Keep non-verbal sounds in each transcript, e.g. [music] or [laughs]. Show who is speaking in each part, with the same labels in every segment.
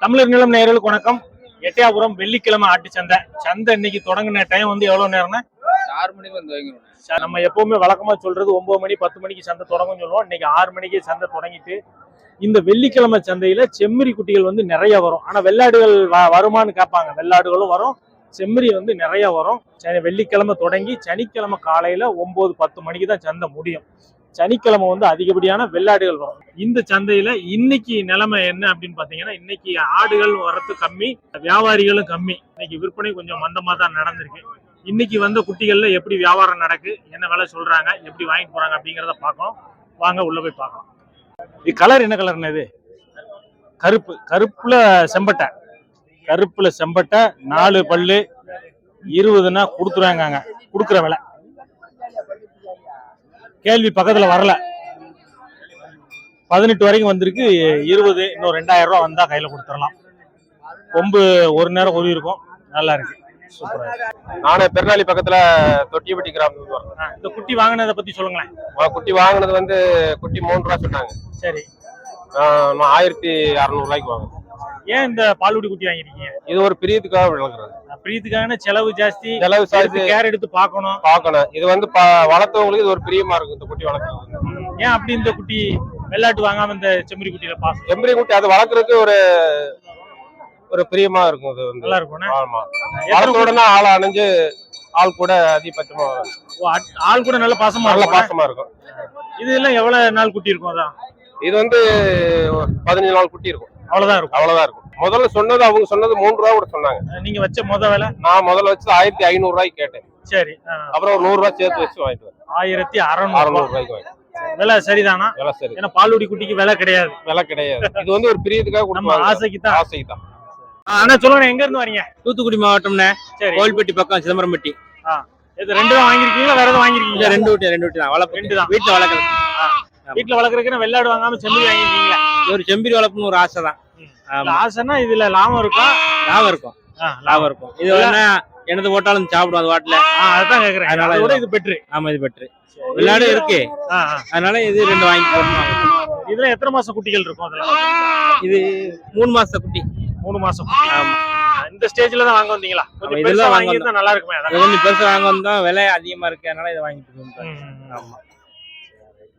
Speaker 1: தமிழர் நிலம் நேயர்களுக்கு வணக்கம். எட்டயாபுரம் வெள்ளிக்கிழமை ஆட்டு சந்தை. சந்தை இன்னைக்கு தொடங்கின டைம் வந்து எவ்வளவு நேரம்னா?
Speaker 2: ஆறு மணிக்கு வந்து
Speaker 1: நம்ம எப்பவுமே வழக்கமா சொல்றது ஒன்பது மணி பத்து மணிக்கு சந்தை தொடங்கும் சொல்லுவோம். இன்னைக்கு ஆறு மணிக்கு சந்தை தொடங்கிட்டு இந்த வெள்ளிக்கிழமை சந்தையில செம்மறி குட்டிகள் வந்து நிறைய வரும். ஆனா வெள்ளாடுகள் வ- வருமான்னு கேட்பாங்க. வெள்ளாடுகளும் வரும். செம்மறி வந்து நிறைய வரும். வெள்ளிக்கிழமை தொடங்கி சனிக்கிழமை காலையில ஒன்பது பத்து மணிக்கு தான் சந்தை முடியும். சனிக்கிழமை வந்து அதிகப்படியான வெள்ளாடுகள் வரும். இந்த சந்தையில இன்னைக்கு நிலைமை என்ன அப்படின்னு பாத்தீங்கன்னா இன்னைக்கு ஆடுகள் வரத்து கம்மி வியாபாரிகளும் கம்மி. இன்னைக்கு விற்பனை கொஞ்சம் மந்தமா தான் நடந்திருக்கு. இன்னைக்கு வந்த குட்டிகள்ல எப்படி வியாபாரம் நடக்கு என்ன விலை சொல்றாங்க எப்படி வாங்கிட்டு போறாங்க அப்படிங்கிறத பார்க்கணும். வாங்க உள்ள போய் பார்க்கலாம். இது கலர் என்ன கலர்னு இது? கருப்பு. கருப்புல செம்பட்டை. கருப்புல செம்பட்டை நாலு பல்லு இருபதுன்னா கொடுத்துருவாங்க கொடுக்குற விலை. கேள்வி பக்கத்துல வரல. பதினெட்டு வரைக்கும் வந்திருக்கு. இருபது இன்னும் ரெண்டாயிரம் ரூபா வந்தா கையில கொடுத்துடலாம். கொம்பு ஒரு நேரம் ஒரு இருக்கும் நல்லா இருக்கு.
Speaker 3: நானே பெருநாளி பக்கத்துல தொட்டியப்பட்டி கிராமத்துக்கு வரேன்
Speaker 1: இந்த குட்டி வாங்கினதை பத்தி சொல்லுங்களேன்.
Speaker 3: குட்டி வாங்கினது வந்து குட்டி மூணு ரூபா சொன்னாங்க.
Speaker 1: சரி.
Speaker 3: நான் ஆயிரத்தி அறுநூறு ரூபாய்க்கு வாங்கினேன்.
Speaker 1: ஏன் இந்த பாலுடி குட்டி வாங்கிருக்கீங்க
Speaker 3: இது ஒரு பிரியத்துக்காக விளக்குறது
Speaker 1: பிரீத்துக்கான செலவு ஜாஸ்தி?
Speaker 3: செலவு சார்ஜ்
Speaker 1: கேர் எடுத்து பார்க்கணும்.
Speaker 3: பார்க்கணும். இது வந்து வளர்த்தவங்களுக்கு இது ஒரு பிரியமா இருக்கும் இந்த குட்டி வளர்க்குறது
Speaker 1: ஏன் அப்படி இந்த குட்டி வெள்ளாட்டு வாங்காம இந்த செம்மறி குட்டியில பாஸ்?
Speaker 3: எம்பரி குட்டி அது வளர்க்கறதுக்கு ஒரு ஒரு பிரியமா இருக்கும் இது வந்து.
Speaker 1: நல்லா இருக்கும்னா
Speaker 3: ஆமா
Speaker 1: எத்தனை
Speaker 3: வளர்த்த
Speaker 1: குட்டி-
Speaker 3: உடனே ஆள் அணைஞ்சு ஆள் கூட அதிகபட்சமா
Speaker 1: ஆள் கூட நல்ல பாசமா
Speaker 3: நல்ல
Speaker 1: இருக்கும்
Speaker 3: பாசமா இருக்கும்.
Speaker 1: இது எல்லாம் எவ்வளவு நாள் குட்டி இருக்கும் அதான்?
Speaker 3: இது வந்து பதினஞ்சு நாள் குட்டி இருக்கும்.
Speaker 1: அவ்வளவுதான் இருக்கும்.
Speaker 3: அவ்வளவுதான் இருக்கும். முதல்ல சொன்னது அவங்க சொன்னது மூணு ரூபா கூட சொன்னாங்க.
Speaker 1: நீங்க வச்ச முத விலை?
Speaker 3: நான் முதல்ல வச்சு ஆயிரத்தி ஐநூறு ரூபாய்க்கு கேட்டேன்.
Speaker 1: சரி
Speaker 3: அப்புறம் ஒரு நூறு ரூபாய் சேர்த்து வச்சு வாங்கிட்டு
Speaker 1: ஆயிரத்தி அறநூறு
Speaker 3: அறுநூறு
Speaker 1: ரூபாய்.
Speaker 3: ரூபாய்க்கு வாங்கிட்டு
Speaker 1: விலை சரிதானா?
Speaker 3: விலை சரி.
Speaker 1: ஏன்னா பாலுடி குட்டிக்கு விலை கிடையாது.
Speaker 3: விலை கிடையாது. இது வந்து ஒரு பிரியத்துக்காக
Speaker 1: நம்ம ஆசைக்கு தான்
Speaker 3: ஆசைக்கு தான்
Speaker 1: ஆனா சொல்லுங்க எங்க இருந்து வரீங்க?
Speaker 2: தூத்துக்குடி மாவட்டம்னே
Speaker 1: சரி.
Speaker 2: கோவில்பட்டி பக்கம் சிதம்பரம்பட்டி.
Speaker 1: இது ரெண்டு தான் வாங்கிருக்கீங்களா வேற எதுவும் வாங்கிருக்கீங்களா
Speaker 2: ரெண்டு வீட்டு ரெண்டு வீட்டு தான். வளர்ப்பு.
Speaker 1: ரெண்டு தான்.
Speaker 2: வீட்டுல வளர்க்கறது.
Speaker 1: வீட்டுல வளர்க்கறதுக்கு வெள்ளாடு வாங்காம செம்மறி வாங்கிருக்கீங்களா
Speaker 2: ஒரு செம்பரி வளர்ப்புன்னு ஒரு ஆசை தான்.
Speaker 1: ஆசைன்னா இதுல லாபம் இருக்கா?
Speaker 2: லாபம் இருக்கும். லாபம். இருக்கும். இது எனது போட்டாலும் சாப்பிடும் அது வாட்டில.
Speaker 1: அதான் கேக்குறேன்.
Speaker 2: அதனால
Speaker 1: அதோட
Speaker 2: இது-
Speaker 1: பெட்ரு.
Speaker 2: ஆமா இது பெட்ரு. விளையாடு இருக்கு. அதனால இது ரெண்டு வாங்கி
Speaker 1: இதுல எத்தனை மாசம் குட்டிகள் இருக்கும் அதுல?
Speaker 2: இது மூணு மாச குட்டி.
Speaker 1: மூணு மாசம்.
Speaker 2: ஆமா.
Speaker 1: இந்த ஸ்டேஜ்ல தான் வாங்க வந்தீங்களா? கொஞ்சம் பெருசா
Speaker 2: வாங்க
Speaker 1: வாங்கியிருந்தா நல்லா இருக்குமே
Speaker 2: கொஞ்சம் பெருசா வாங்க வந்தா விலை அதிகமா இருக்கு அதனால இதை வாங்கிட்டு இருக்கோம். ஆமா.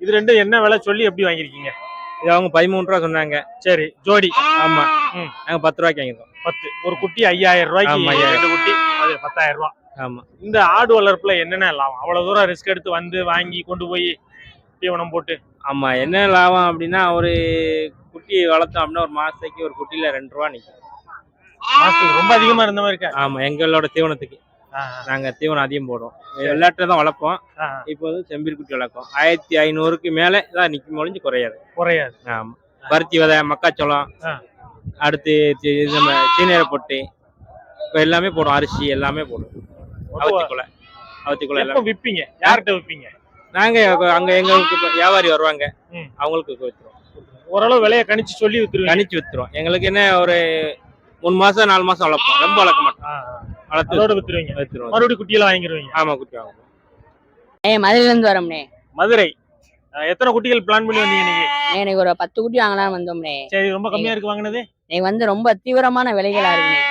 Speaker 1: இது ரெண்டும் என்ன விலை சொல்லி எப்படி வாங்கிருக்கீங்க
Speaker 2: இது அவங்க பதிமூணு ரூபா சொன்னாங்க.
Speaker 1: சரி ஜோடி.
Speaker 2: ஆமா.
Speaker 1: ம்.
Speaker 2: நாங்க பத்து ரூபாய்க்கு வாங்கிருக்கோம்
Speaker 1: பத்து. ஒரு குட்டி ஐயாயிரம் ரூபாய்க்கு. ரெண்டு குட்டி அது பத்தாயிரம் ரூபாய்
Speaker 2: ஆமா.
Speaker 1: இந்த ஆடு வளர்ப்புல என்னென்ன லாபம்? அவ்வளவு தூரம் ரிஸ்க் எடுத்து வந்து வாங்கி கொண்டு போய் தீவனம் போட்டு.
Speaker 2: ஆமா என்ன லாபம் அப்படின்னா ஒரு குட்டி வளர்த்தோம் அப்படின்னா ஒரு மாசத்துக்கு ஒரு குட்டியில ரெண்டு ரூபா நிக்கும்.
Speaker 1: மாசத்துக்கு ரொம்ப அதிகமா இருந்த மாதிரி இருக்கா?
Speaker 2: ஆமா எங்களோட தீவனத்துக்கு. நாங்க தீவனம் அதிகம் போடுவோம் விளையாட்டுல தான் வளர்ப்போம். இப்போ வந்து செம்பீர் குட்டி வளர்ப்போம் ஆயிரத்தி ஐநூறுக்கு மேல தான் நிக்கும் ஒழிஞ்சு குறையாது.
Speaker 1: குறையாது.
Speaker 2: ஆமா. பருத்தி விதை மக்காச்சோளம். அடுத்து நம்ம சீனியரை போட்டு இப்போ எல்லாமே போடும் அரிசி எல்லாமே போடும் அவத்திக்குலை
Speaker 1: எப்ப
Speaker 2: எல்லாம்.
Speaker 1: விப்பீங்க? யார்கிட்ட விப்பீங்க?
Speaker 2: நாங்க அங்க எங்களுக்கு வியாபாரி வருவாங்க. அவங்களுக்கு வித்துருவோம்.
Speaker 1: ஓரளவு விலையை கணிச்சு சொல்லி வித்துருவீங்க.
Speaker 2: கணிச்சு வித்துருவோம். எங்களுக்கு என்ன ஒரு மூணு மாசம் நாலு மாசம் வளர்ப்போம். ரொம்ப வளர்க்க மாட்டோம். வளர்த்து
Speaker 1: அதோட வித்துருவீங்க.
Speaker 2: வித்துருவோம்
Speaker 1: மறுபடியும் குட்டியெல்லாம் வாங்கிருவீங்க.
Speaker 2: ஆமா குட்டி வாங்குவோம்.
Speaker 4: ஏ மதுரையில இருந்து வரோம்னே.
Speaker 1: மதுரை. எத்தனை குட்டிகள் பிளான் பண்ணி வந்தீங்க நீங்க
Speaker 4: எனக்கு ஒரு பத்து குட்டி வாங்கலாம்னு வந்தோம்னே.
Speaker 1: சரி ரொம்ப கம்மியா இருக்கு வாங்கினது?
Speaker 4: நீ வந்து ரொம்ப தீவிரமான விலைகளா இருக்குனே.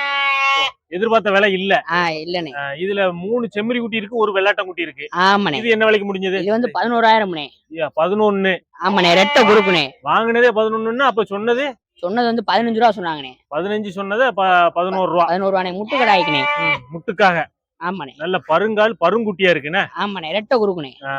Speaker 1: எதிர்பார்த்த விலை இல்ல.
Speaker 4: ஆ இல்லனே.
Speaker 1: ஆ, இதுல மூணு செம்மறி குட்டி இருக்கு ஒரு வெள்ளாட்டம் குட்டி இருக்கு.
Speaker 4: ஆமாண்ணே
Speaker 1: இது என்ன விலைக்கு முடிஞ்சது?
Speaker 4: இது வந்து பதினோராயிரம்ண்ணே
Speaker 1: பதினொன்னு.
Speaker 4: ஆமாண்ணே ரெட்டை குறுக்குனே.
Speaker 1: வாங்கினதே பதினொன்னுன்னா அப்ப சொன்னது
Speaker 4: சொன்னது வந்து பதினஞ்சு ரூபா சொன்னாங்கண்ணே.
Speaker 1: பதினஞ்சு சொன்னது பதினோரு ரூபா.
Speaker 4: பதினோரு ரூபாண்ணே முட்டு கடாய்க்குனே
Speaker 1: ம், முட்டுக்காக.
Speaker 4: ஆமாண்ணே.
Speaker 1: நல்ல பருங்கால் பருங்குட்டியா இருக்குண்ணே.
Speaker 4: ஆமாண்ணே ரெட்டை குறுக்குனே
Speaker 1: ஆ,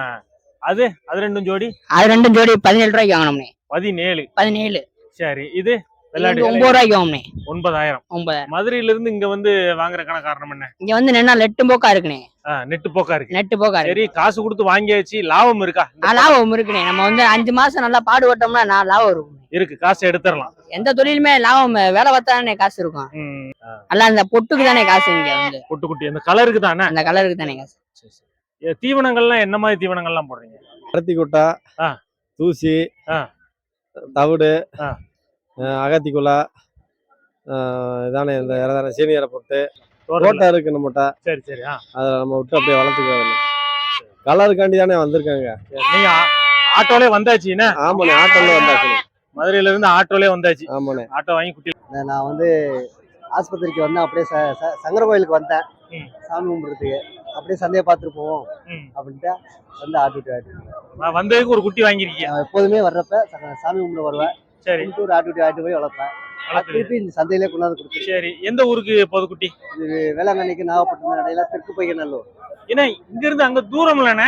Speaker 1: அது அது ரெண்டும் ஜோடி?
Speaker 4: அது ரெண்டும் ஜோடி பதினேழு ரூபாய்க்கு வாங்கணும்னே
Speaker 1: பதினேழு.
Speaker 4: பதினேழு.
Speaker 1: சரி இது
Speaker 4: வந்து ஒன்பது ரூபாய்க்கு வாங்கணும்னே
Speaker 1: ஒன்பதாயிரம்.
Speaker 4: ஒன்பதாயிரம்.
Speaker 1: மதுரையில இருந்து இங்க வந்து வாங்குறக்கான காரணம் என்ன?
Speaker 4: இங்க வந்து நின்னா நெட்டு போக்கா இருக்குனே
Speaker 1: ஆ, நெட்டு போக்கா இருக்கு.
Speaker 4: நெட்டு போக்கா
Speaker 1: சரி காசு கொடுத்து வாங்கியாச்சு லாபம் இருக்கா?
Speaker 4: லாபம் இருக்குனே நம்ம வந்து அஞ்சு மாசம் நல்லா பாடுபட்டோம்னா நான் லாபம் இருக்கும்.
Speaker 1: இருக்கு காசு எடுத்துடலாம்.
Speaker 4: எந்த தொழிலுமே லாபம் வேலை பார்த்தானே காசு இருக்கும்.
Speaker 1: ம்,
Speaker 4: நல்லா அந்த பொட்டுக்கு தானே காசு இங்க வந்து.
Speaker 1: குட்டி குட்டி அந்த கலருக்கு தானே?
Speaker 4: அந்த கலருக்கு தானே காசு.
Speaker 1: தீவனங்கள்லாம் என்ன மாதிரி தீவனங்கள்லாம் போடுறீங்க?
Speaker 5: பருத்தி கொட்டை
Speaker 1: ஆ.
Speaker 5: தூசி
Speaker 1: ஆ.
Speaker 5: தவிடு அகத்திக்குலை இதானே இந்த இறதானே சீனியரை போட்டு. தோட்டம் இருக்கு நம்மகிட்ட
Speaker 1: சரி சரி ஆ.
Speaker 5: அதை நம்ம விட்டு அப்படியே வளர்த்துக்கலாம் கலருக்காண்டி தானே வந்திருக்காங்க.
Speaker 1: நீங்க ஆ- ஆட்டோலே வந்தாச்சு
Speaker 5: ஆமாண்ணே ஆட்டோல வந்தாச்சு
Speaker 1: மதுரையில இருந்து ஆட்டோலயே வந்தாச்சு.
Speaker 5: ஆமாண்ணே.
Speaker 1: ஆட்டோ வாங்கி குட்டி
Speaker 6: நான் வந்து ஆஸ்பத்திரிக்கு வந்தேன் அப்படியே ச ச- சங்கர கோயிலுக்கு வந்தேன். சாமி கும்பிட்றதுக்கு. அப்படியே சந்தையை பார்த்துட்டு போவோம்
Speaker 1: ம்.
Speaker 6: அப்படின்ட்டு வந்து ஆட்டுட்டு ஆட்டு
Speaker 1: நான் வந்ததுக்கு ஒரு குட்டி வாங்கியிருக்கீங்க.
Speaker 6: நான் எப்போதுமே வர்றப்ப ச- சாமி கும்பிட வருவேன்.
Speaker 1: சரி.
Speaker 6: கும்பிட்டு ஒரு ஆட்டுட்டு ஆட்டு போய் வளர்ப்பேன். அது. திருப்பி இந்த சந்தையிலே கொண்டாந்து கொடுத்துரு
Speaker 1: சரி. எந்த ஊருக்கு போகுது குட்டி?
Speaker 6: இது வேளாங்கண்ணிக்கு நாகப்பட்டினம் இடையில தெற்கு பையநல்லூர்.
Speaker 1: ஏன்னா இங்க இருந்து அங்க தூரம் இல்லண்ணே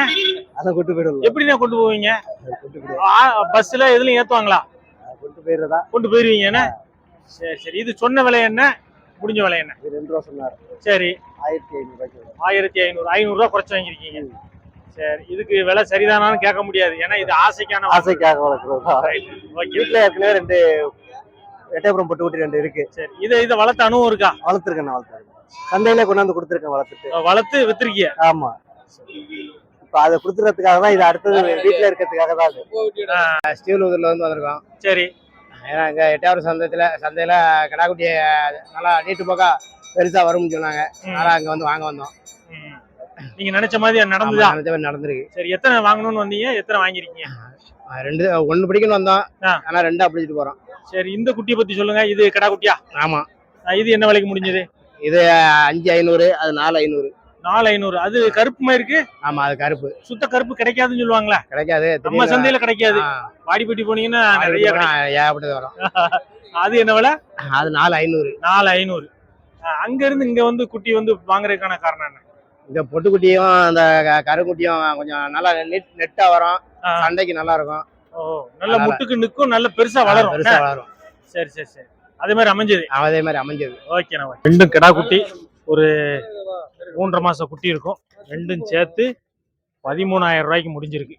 Speaker 6: அதை கொண்டு போயிடுவோம்.
Speaker 1: எப்படிண்ணே கொண்டு போவீங்க?
Speaker 6: கொண்டு போயிடுவோம்.
Speaker 1: பஸ்ல எதுலயும் ஏத்துவாங்களா?
Speaker 6: கொண்டு போயிடுறதா?
Speaker 1: கொண்டு போயிருவீங்க என்ன? சரி சரி. இது சொன்ன விலை என்ன? முடிஞ்ச விலை என்ன?
Speaker 6: இது ரெண்டு ரூபா சொன்னார்.
Speaker 1: சரி.
Speaker 6: ஆயிரத்தி ஐநூறு ரூபாய்க்கு
Speaker 1: ஆயிரத்தி ஐநூறு ஐநூறு ரூபா குறைச்சு வாங்கியிருக்கீங்க. சரி. இதுக்கு விலை சரிதானான்னு கேட்க முடியாது. ஏன்னா இது ஆசைக்கான
Speaker 6: ஆசைக்காக.
Speaker 1: Okay.
Speaker 6: வீட்டில் ஏற்கனவே ரெண்டு எட்டயபுரம் பொட்டு குட்டி ரெண்டு இருக்கு.
Speaker 1: சரி. இதை இதை வளர்த்த அனுபவம் இருக்கா?
Speaker 6: வளர்த்துருக்கேன் நான் வளர்த்துருக்கேன். சந்தையிலே கொண்டாந்து கொடுத்துருக்கேன் வளர்த்துட்டு.
Speaker 1: வளர்த்து வித்திருக்கிய?
Speaker 6: ஆமா. இப்ப அதை கொடுத்துறதுக்காக தான் இது அடுத்தது வீட்டுல இருக்கிறதுக்காக தான் அது
Speaker 7: ஸ்டீலூர்ல இருந்து வந்திருக்கோம்
Speaker 1: சரி.
Speaker 7: ஏன்னா இங்க எட்டாவது சந்தையில சந்தையில கடாக்குட்டி நல்லா நீட்டு போக்கா பெருசா வரும்னு சொன்னாங்க. அதனால அங்க வந்து வாங்க வந்தோம்.
Speaker 1: நீங்க நினைச்ச மாதிரி நடந்துதா?
Speaker 7: நினைச்ச மாதிரி நடந்திருக்கு.
Speaker 1: சரி எத்தனை வாங்கணும்னு வந்தீங்க? எத்தனை வாங்கிருக்கீங்க
Speaker 7: ரெண்டு ஒண்ணு பிடிக்கணும் வந்தோம். ஆனா ரெண்டா பிடிச்சிட்டு போறோம்.
Speaker 1: சரி இந்த குட்டியை பத்தி சொல்லுங்க. இது கடா குட்டியா
Speaker 7: ஆமா
Speaker 1: இது என்ன விலைக்கு முடிஞ்சது?
Speaker 7: இது அஞ்சு ஐநூறு அது நாலு ஐநூறு.
Speaker 1: நாலு ஐநூறு. அது கருப்பு மாதிரி இருக்கு?
Speaker 7: ஆமா அது கருப்பு.
Speaker 1: சுத்த கருப்பு கிடைக்காதுன்னு சொல்லுவாங்களே.
Speaker 7: கிடைக்காது
Speaker 1: நம்ம சந்தையில கிடைக்காது.
Speaker 7: ஆ,
Speaker 1: வாடிப்பட்டி போனீங்கன்னா நிறைய.
Speaker 7: ஏகப்பட்டது வரும். [laughs]
Speaker 1: அது என்ன விலை?
Speaker 7: அது நாலு ஐநூறு.
Speaker 1: நாலு ஐநூறு. அங்க இருந்து இங்க வந்து குட்டி வந்து வாங்குறதுக்கான காரணம் என்ன?
Speaker 7: இந்த பொட்டுக்குட்டியும் அந்த க- கருங்குட்டியும் கொஞ்சம் நல்லா நெட் நெட்டா வரும். சண்டைக்கு நல்லா இருக்கும்
Speaker 1: ஓ நல்ல. முட்டுக்கு நிக்கும் நல்ல பெருசா வளரும்.
Speaker 7: பெருசா வளரும்.
Speaker 1: சரி சரி சரி. அதே மாதிரி அமைஞ்சது.
Speaker 7: அதே மாதிரி அமைஞ்சது.
Speaker 1: ஓகேண்ணா ரெண்டும் கிடா குட்டி. ஒரு மூன்றரை மாச குட்டி இருக்கும். ரெண்டும் சேர்த்து பதிமூணாயிரம் ரூபாய்க்கு முடிஞ்சிருக்கு.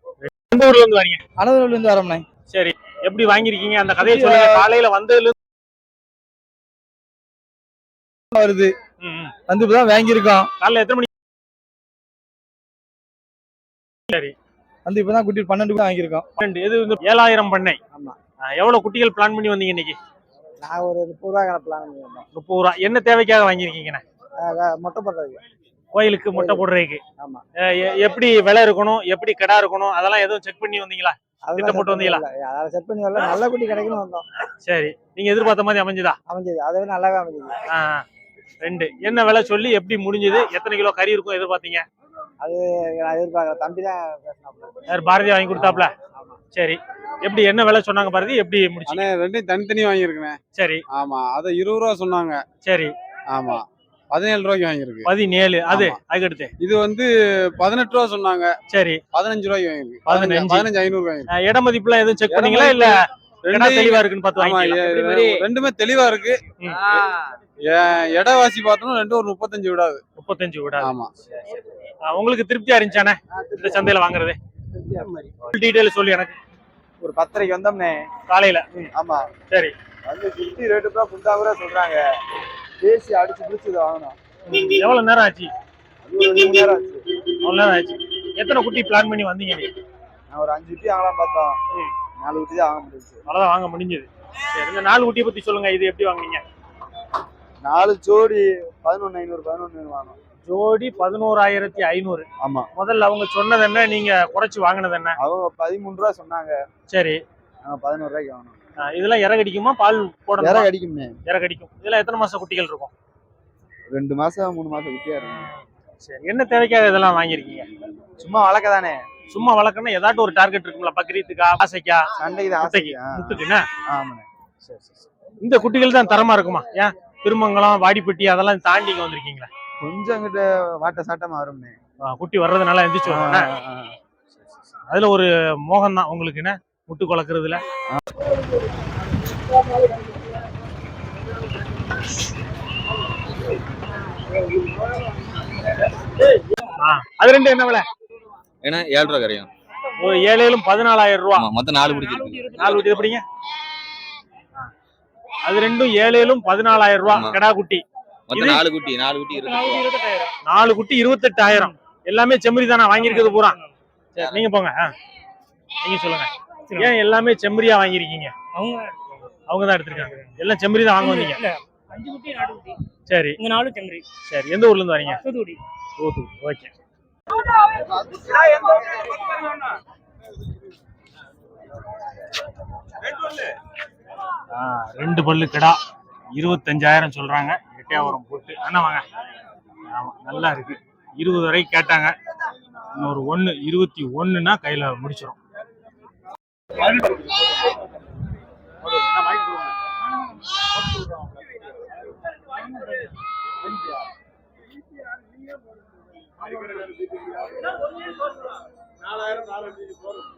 Speaker 1: எந்த ஊர்ல இருந்து வரீங்க?
Speaker 8: அனதூர்ல இருந்து வரோம்ண்ணே.
Speaker 1: சரி. எப்படி வாங்கிருக்கீங்க அந்த கதையை சொல்லுங்க. காலையில வந்ததுல
Speaker 8: வருது. வந்து இப்பதான் வாங்கியிருக்கோம்.
Speaker 1: காலைல எத்தனை மணி
Speaker 8: வந்து இப்பதான் குட்டி பன்னெண்டு தான் வாங்கியிருக்கோம்.
Speaker 1: பன்னெண்டு. இது வந்து ஏழாயிரம் பண்ணை.
Speaker 6: ஆமா.
Speaker 1: எவ்வளவு குட்டிகள் பிளான் பண்ணி வந்தீங்க இன்னைக்கு?
Speaker 6: நான் ஒரு முப்பது ரூபா கணப்பிலான
Speaker 1: முப்பது ரூபா. என்ன தேவைக்காக வாங்கியிருக்கீங்கண்ணே?
Speaker 6: மொட்டை போடுறதுக்கு.
Speaker 1: கோயிலுக்கு முட்டை போடுறதுக்கு. எப்படி விலை இருக்கணும் எப்படி கடா இருக்கணும் அதெல்லாம் எதுவும் செக் பண்ணி வந்தீங்களா? திட்டம் போட்டு வந்தீங்களா?
Speaker 6: அதை செட் பண்ணி வரல. நல்ல குட்டி கிடைக்கணும் வந்தோம்.
Speaker 1: சரி. நீங்க எதிர்பார்த்த மாதிரி அமைஞ்சுதா?
Speaker 6: அமைஞ்சது. அதை விட நல்லாவே அமைஞ்சது.
Speaker 1: ரெண்டு. என்ன விலை சொல்லி எப்படி முடிஞ்சது? எத்தனை கிலோ கறி இருக்கும் எதிர்பார்த்தீங்க?
Speaker 6: நான் எதிர்பார்க்கல. தம்பி தான்
Speaker 1: யார் பாரதி வாங்கி கொடுத்தாப்ல சரி. எப்படி என்ன விலை சொன்னாங்க பாரதி? எப்படி முடிச்சு?
Speaker 9: அண்ணே ரெண்டையும் தனித்தனி வாங்கியிருக்கேன்.
Speaker 1: சரி.
Speaker 9: ஆமா. அதை இருபது ரூபா சொன்னாங்க.
Speaker 1: சரி.
Speaker 9: ஆமா. பதினேழு ரூபாய்க்கு வாங்கியிருக்கு.
Speaker 1: பதினேழு அது. அதுக்கடுத்து.
Speaker 9: இது வந்து பதினெட்டு ரூபா சொன்னாங்க.
Speaker 1: சரி.
Speaker 9: பதினஞ்சு ரூபாய்க்கு வாங்கியிருக்கு.
Speaker 1: பதினஞ்சு.
Speaker 9: பதினஞ்சு ஐநூறு வாங்கியிருக்கு.
Speaker 1: இட மதிப்புலாம் எதுவும் செக் பண்ணீங்களா? இல்ல கடா
Speaker 9: ரெண்டையும்
Speaker 1: தெளிவா இருக்குன்னு பார்த்து
Speaker 9: ரெண்டுமே தெளிவா இருக்கு. இடவாசி பார்த்தோம்னா ரெண்டும் ஒரு முப்பத்தஞ்சு விடாது.
Speaker 1: முப்பத்தஞ்சு விடாது.
Speaker 9: ஆமா.
Speaker 1: உங்களுக்கு திருப்தியா இருந்துச்சானே இந்த சந்தையில வாங்குறது. டீடைல் சொல்லி எனக்கு.
Speaker 6: ஒரு பத்தரைக்கு வந்தோம்னே
Speaker 1: காலையில.
Speaker 6: ஆமா.
Speaker 1: சரி.
Speaker 6: வந்து ஃபிஃப்டி ரேட்டு தான் புண்டாவரா சொல்றாங்க. பேசி அடிச்சு பிடிச்சி இதை வாங்கணும்
Speaker 1: எவ்வளவு நேரம் ஆச்சு?
Speaker 6: மணி நேரம் ஆச்சு.
Speaker 1: அவ்வளவு நேரம் ஆச்சு. எத்தனை குட்டி பிளான் பண்ணி வந்தீங்க
Speaker 6: நான் ஒரு அஞ்சு குட்டி வாங்கலாம் பார்த்தோம். நாலு குட்டி தான் வாங்க முடிஞ்சுச்சு
Speaker 1: அவ்வளவுதான் வாங்க முடிஞ்சது. சரி இந்த நாலு குட்டியை பத்தி சொல்லுங்க. இது எப்படி வாங்குனீங்க?
Speaker 6: நாலு ஜோடி பதினொன்று ஐநூறு பதினொன்று வாங்கணும்.
Speaker 1: ஜோடி பதினோராயிரத்தி ஐநூறு.
Speaker 6: ஆமா.
Speaker 1: முதல்ல அவங்க சொன்னது என்ன? நீங்க குறைச்சு வாங்கினது என்ன?
Speaker 6: அவங்க பதிமூணு ரூபா சொன்னாங்க.
Speaker 1: சரி.
Speaker 6: நாங்கள் பதினோரு ரூபாய்க்கு வாங்கணும்
Speaker 1: இதெல்லாம் இறகடிக்குமா பால் போடணும்?
Speaker 6: அடிக்கும்னே
Speaker 1: இறகடிக்கும் இதெல்லாம் எத்தனை மாசம் குட்டிகள் இருக்கும்?
Speaker 6: ரெண்டு மாசம் மூணு மாசம் குட்டியா இருக்கும்.
Speaker 1: சரி. என்ன தேவைக்காக இதெல்லாம் வாங்கியிருக்கீங்க?
Speaker 6: சும்மா வளர்க்க தானே
Speaker 1: சும்மா வளர்க்கணும் ஏதாட்டும் ஒரு டார்கெட் இருக்கும்ல. பக்ரீத்துக்கா ஆசைக்கா?
Speaker 6: சண்டைக்கு ஆசைக்கு
Speaker 1: முட்டுக்குன்னா
Speaker 6: ஆமாண்ணே.
Speaker 1: இந்த குட்டிகள் தான் தரமா இருக்குமா? ஏன்? திருமங்கலம் வாடிப்பட்டி அதெல்லாம் தாண்டி இங்க வந்திருக்கீங்களா?
Speaker 6: கொஞ்சம் கிட்ட வாட்ட சாட்டமா வரும்னே
Speaker 1: குட்டி வர்றதுனால எந்திரிச்சு அதுல ஒரு மோகம் தான் உங்களுக்கு என்ன முட்டு குழக்கிறதுல. அது ரெண்டு என்ன விலை?
Speaker 10: ஏன்னா ஏழு ரூபா கரையும்.
Speaker 1: ஒரு ஏழேலும் பதினாலாயிரம் ரூபா.
Speaker 10: மொத்தம் நாலு பிடிச்சிருக்கு
Speaker 1: நாலு குட்டி எப்படிங்க? அது ரெண்டும் ஏழேலும் பதினாலாயிரம் ரூபா. கடா குட்டி.
Speaker 10: நாலு குட்டி நாலு குட்டி
Speaker 1: நாலு குட்டி இருபத்தெட்டாயிரம். எல்லாமே செம்மறி தானே வாங்கியிருக்கிறது பூரா? நீங்க போங்க. நீங்க சொல்லுங்க. ஏன் எல்லாமே செம்மறியா வாங்கியிருக்கீங்க?
Speaker 11: அவங்க
Speaker 1: அவங்க தான் எடுத்திருக்காங்க. எல்லாம் செம்மறி தான் வாங்க வந்தீங்க.
Speaker 11: அஞ்சு குட்டி நாலு குட்டி.
Speaker 1: சரி.
Speaker 11: இங்க நாலு செங்கரி
Speaker 1: சரி. எந்த ஊர்ல இருந்து வரீங்க?
Speaker 11: தூத்துக்குடி.
Speaker 1: ஓகே. ஆ, ரெண்டு பல்லு கிடா. இருபத்தஞ்சாயிரம் சொல்றாங்க. எட்டையாவரம் போட்டு. அண்ணா வாங்க. ஆமா நல்லா இருக்கு. இருபது வரைக்கும் கேட்டாங்க. இன்னொரு ஒண்ணு இருபத்தி ஒண்ணுன்னா கையில முடிச்சிடும் நாலாயிரம் நாலாயிரத்தி போறோம்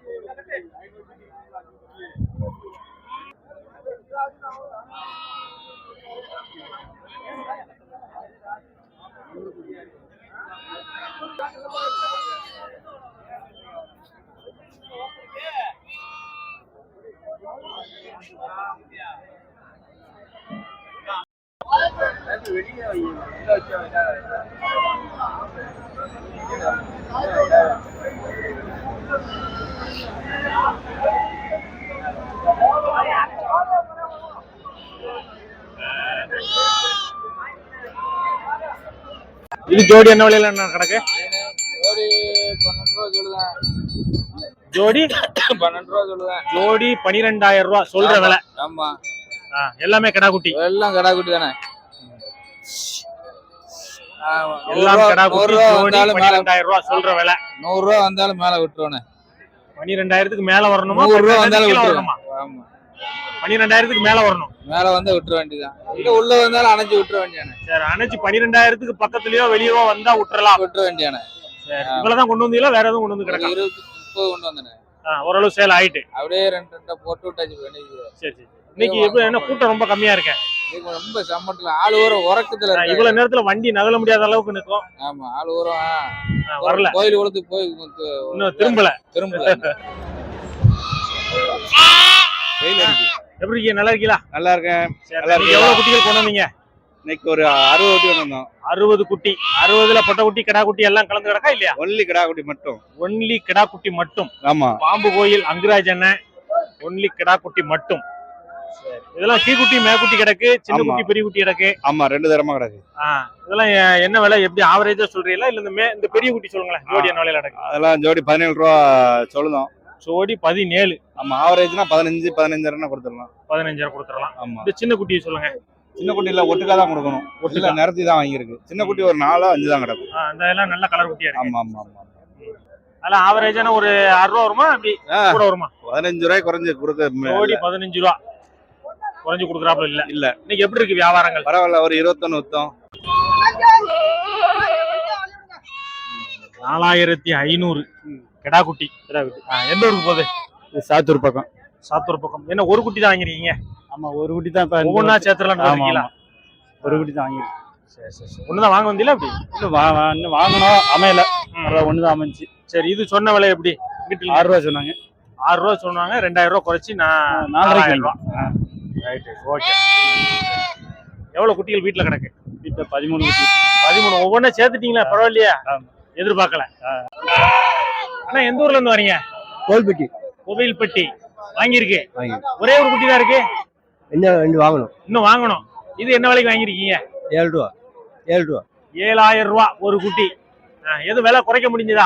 Speaker 1: இது ஜோடி என்ன விலையில என்ன கிடக்கு ஜோடி?
Speaker 12: பன்னெண்டு ரூபா சொல்லுவேன்
Speaker 1: ஜோடி பனிரெண்டாயிரம் ரூபாய் சொல்ற விலை.
Speaker 12: ஆமா.
Speaker 1: எல்லாமே கிடா குட்டி
Speaker 12: எல்லாம் கடா குட்டி தானே
Speaker 1: எல்லாம் கிடா குட்டி ஜோடி பனிரெண்டாயிரம் ரூபாய் சொல்ற விலை.
Speaker 12: நூறு ரூபா வந்தாலும் மேல விட்டுருவானே.
Speaker 1: பனிரெண்டாயிரத்துக்கு மேல வரணுமா?
Speaker 12: நூறு ரூபா வந்தாலும் ஆமா.
Speaker 1: பனிரெண்டாயிரத்துக்கு மேல வரணும்.
Speaker 12: மேல வந்தா விட்டுற வேண்டியதான் இல்ல உள்ள வந்தாலும் அணைஞ்சு விட்டுற வேண்டியானே
Speaker 1: சரி அணைச்சு பனிரெண்டாயிரத்துக்கு பக்கத்துலயோ வெளியவோ வந்தா விட்டுறலாம்.
Speaker 12: விட்டுற வேண்டியானே
Speaker 1: சரி இவ்வளவுதான் கொண்டு வந்தீங்களா? வேற எதுவும் கொண்டு வந்து கிடக்கா?
Speaker 12: இருபது முப்பது கொண்டு வந்தேனே.
Speaker 1: ஆ, ஓரளவு சேல் ஆயிட்டு.
Speaker 12: அப்படியே ரெண்டு ரெண்டா போட்டு விட்டாச்சு பண்ணி
Speaker 1: சரி சரி இன்னைக்கு எப்படி என்ன கூட்டம் ரொம்ப கம்மியா இருக்கேன்
Speaker 12: ரொம்ப சம்மட்டில் ஆள் ஊரம் உறக்கத்துல.
Speaker 1: இவ்வளவு நேரத்துல வண்டி நகல முடியாத அளவுக்கு நிற்கும்.
Speaker 12: ஆமா ஆள் ஊரம்
Speaker 1: வரல.
Speaker 12: கோயில் உழுத்து போய்
Speaker 1: இன்னும் திரும்பல.
Speaker 12: திரும்பல. [laughs]
Speaker 13: வெயில் அடிக்கு
Speaker 1: எப்படி இருக்கீங்க? நல்லா இருக்கீங்களா?
Speaker 13: நல்லா இருக்கேன். நல்லா
Speaker 1: இன்னைக்கு எவ்வளவு குட்டிகள் கொண்டு வந்தீங்க?
Speaker 13: இன்னைக்கு ஒரு அறுபது ஓட்டி வந்தோம்
Speaker 1: அறுபது குட்டி. அறுபதுல பொட்டை குட்டி கிடா குட்டி எல்லாம் கலந்து கிடக்கா இல்லையா?
Speaker 13: ஒன்லி கிடா குட்டி மட்டும்.
Speaker 1: ஒன்லி கிடா குட்டி மட்டும்.
Speaker 13: ஆமா.
Speaker 1: பாம்பு கோயில் அங்குராஜ் அண்ணன் ஒன்லி கிடா குட்டி மட்டும். இதெல்லாம் கீழ்குட்டி மேற்குட்டி கிடக்கு சின்ன. குட்டி பெரிய குட்டி கிடக்கு.
Speaker 13: ஆமா ரெண்டு தரமா கிடக்கு.
Speaker 1: இதெல்லாம் என்ன விலை? எப்படி ஆவரேஜா சொல்றீங்களா? இல்ல இந்த மே இந்த பெரிய குட்டி சொல்லுங்களேன் ஜோடி என்ன விலையில கிடக்கு?
Speaker 13: அதெல்லாம் ஜோடி பதினேழு ரூபா சொல்லுதோம்.
Speaker 1: ஜோடி பதினேழு.
Speaker 13: ஆமா ஆவரேஜ்னா பதினஞ்சு பதினஞ்சாயிரம் கொடுத்துடலாம்.
Speaker 1: பதினஞ்சாயிரம் கொடுத்துடலாம்.
Speaker 13: ஆமா.
Speaker 1: இந்த சின்ன குட்டியை சொல்லுங்க.
Speaker 13: சின்ன குட்டியில ஒட்டுக்கா தான் கொடுக்கணும். ஒட்டுக்கா. நிறத்தி தான் வாங்கியிருக்கு. சின்ன குட்டி ஒரு நாலோ அஞ்சு தான் கிடக்கும்
Speaker 1: ஆ, இந்த எல்லாம் நல்ல கலர் குட்டியா இருக்கு.
Speaker 13: ஆமா ஆமா ஆமா
Speaker 1: அதெல்லாம் ஆவரேஜான ஒரு அறுபது ரூபா வருமா அப்படி
Speaker 13: ஆ.
Speaker 1: கூட வருமா?
Speaker 13: பதினஞ்சு ரூபாய் குறைஞ்சு கொடுக்க
Speaker 1: ஜோடி பதினஞ்சு ரூபா. குறைஞ்சு கொடுக்குறாப்புல இல்ல.
Speaker 13: இல்ல.
Speaker 1: இன்னைக்கு எப்படி இருக்கு வியாபாரங்கள்?
Speaker 13: பரவாயில்ல ஒரு இருபத்தொன்னு வித்தோம்
Speaker 1: நாலாயிரத்தி ஐநூறு. கிடா குட்டி கிடா குட்டி ஆ, எந்த ஊருக்கு போகுது?
Speaker 5: சாத்தூர் பக்கம்.
Speaker 1: சாத்தூர் பக்கம். என்ன ஒரு குட்டி தான் வாங்கிருக்கீங்க
Speaker 5: ஆமா ஒரு குட்டி தான் இப்ப
Speaker 1: ஒவ்வொன்றா சேர்த்துலாம் இருக்கீங்களா
Speaker 5: ஒரு குட்டி தான் வாங்கிருக்கோம்
Speaker 1: சரி சரி சரி. ஒண்ணுதான் வாங்க வந்தீங்களா அப்படி
Speaker 5: இன்னும் வா- இன்னும் வாங்கணும். அமையல. அதான் ஒண்ணுதான் அமைஞ்சு.
Speaker 1: சரி இது சொன்ன விலை எப்படி? வீட்டுல?
Speaker 5: ஆறு ரூபா சொன்னாங்க.
Speaker 1: ஆறு ரூபா சொன்னாங்க. ரெண்டாயிரம் ரூபா குறைச்சி நான்
Speaker 5: நாலாயிரம்
Speaker 1: ரூபா. ரைட் ஓகே எவ்வளவு குட்டிகள் வீட்டுல கிடக்கு?
Speaker 5: வீட்டுல பதிமூணு குட்டி.
Speaker 1: பதிமூணு. ஒவ்வொன்றா சேர்த்துட்டீங்களா? பரவாயில்லையா. எதிர்பார்க்கல. அண்ணா எந்த ஊர்ல இருந்து வரீங்க?
Speaker 6: கோல்பட்டி
Speaker 1: கோவில்பட்டி. வாங்கியிருக்கு.
Speaker 6: வாங்கி
Speaker 1: ஒரே ஒரு குட்டி தான் இருக்கு?
Speaker 6: என்ன ரெண்டு வாங்கணும்.
Speaker 1: இன்னும் வாங்கணும். இது என்ன விலைக்கு வாங்கியிருக்கீங்க?
Speaker 6: ஏழு ரூபா ஏழு ரூபா
Speaker 1: ஏழாயிரம் ரூபா ஒரு குட்டி. எதுவும் விலை குறைக்க முடிஞ்சதா?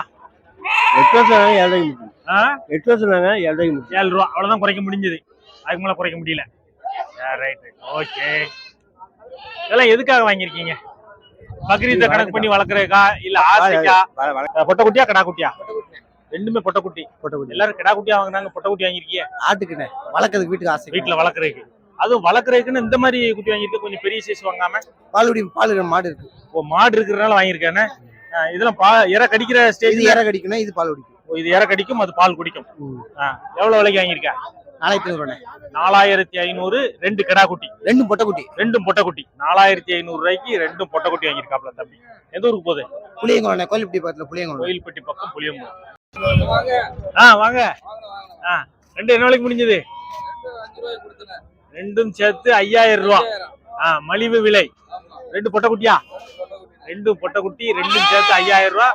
Speaker 6: எட்டு வருஷம்
Speaker 1: ஆ?
Speaker 6: எட்டு வருஷம் ஏழரைக்கு முடியும்
Speaker 1: ஏழு ரூபா அவ்வளவுதான் குறைக்க முடிஞ்சது. அதுக்கு மேல குறைக்க முடியல. Right okay. இதெல்லாம் எதுக்காக வாங்கியிருக்கீங்க? பக்ரீத்தை கணக்கு பண்ணி வளர்க்குறதுக்கா? இல்ல ஆசைக்கா? பொட்டை குட்டியா கடா குட்டியா ரெண்டுமே பொட்டை குட்டி
Speaker 6: போட்ட குட்டி
Speaker 1: எல்லாரும் கிடா குட்டியா வாங்குனாங்க பொட்டை குட்டி வாங்கியிருக்கீங்க
Speaker 6: ஆட்டுக்குண்ணே. வளர்க்கறதுக்கு வீட்டுக்கு ஆசை.
Speaker 1: வீட்டுல வளர்க்குறதுக்கு. அதுவும் வளர்க்குறதுக்குன்னு இந்த மாதிரி குட்டி வாங்கியிருக்க கொஞ்சம் பெரிய சைஸ் வாங்காம
Speaker 6: பால் குடி பால் மாடு இருக்கு.
Speaker 1: ஓ மாடு இருக்கிறதுனால வாங்கியிருக்கானே? இதெல்லாம் பா இற கடிக்கிற ஸ்டேஜ்
Speaker 6: இற கடிக்கணும் இது பால் குடிக்கும்.
Speaker 1: இது இற கடிக்கும் அது பால் குடிக்கும். எவ்வளவு விலைக்கு வாங்கியிருக்க?
Speaker 6: நாலாயிரத்தி ஐநூறுண்ணே
Speaker 1: நாலாயிரத்தி ஐநூறு ரெண்டு கிடா குட்டி.
Speaker 6: ரெண்டும் பொட்டை குட்டி
Speaker 1: ரெண்டும் பொட்டை குட்டி நாலாயிரத்தி ஐநூறு ரூபாய்க்கு ரெண்டும் பொட்டை குட்டி வாங்கியிருக்காப்ல தம்பி. எந்த ஊருக்கு போகுது?
Speaker 6: புளியங்குளம் கோயில்பட்டி பக்கத்தில் புளியங்குளம்.
Speaker 1: கோயில்பட்டி பக்கம் புளியம்பூர் ஆ வாங்க. ஆ ரெண்டு என்ன விலைக்கு முடிஞ்சது? ரெண்டும் சேர்த்து ஐயாயிரம் ரூபா. ஆ மலிவு விலை. ரெண்டு பொட்டை குட்டியா ரெண்டும் பொட்டை குட்டி ரெண்டும் சேர்த்து ஐயாயிரம் ரூபா.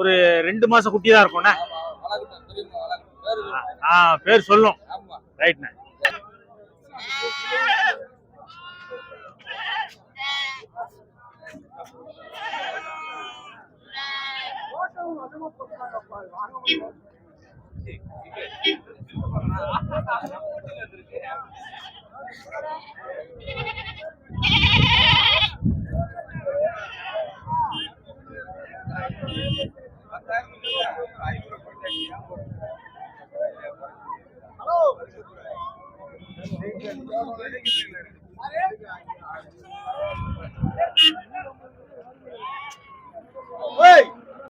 Speaker 1: ஒரு ரெண்டு மாசம் குட்டி தான் இருக்கும்ண்ணே ஆ பேர் சொல்லும். ரைட்ண்ணே
Speaker 13: Hello.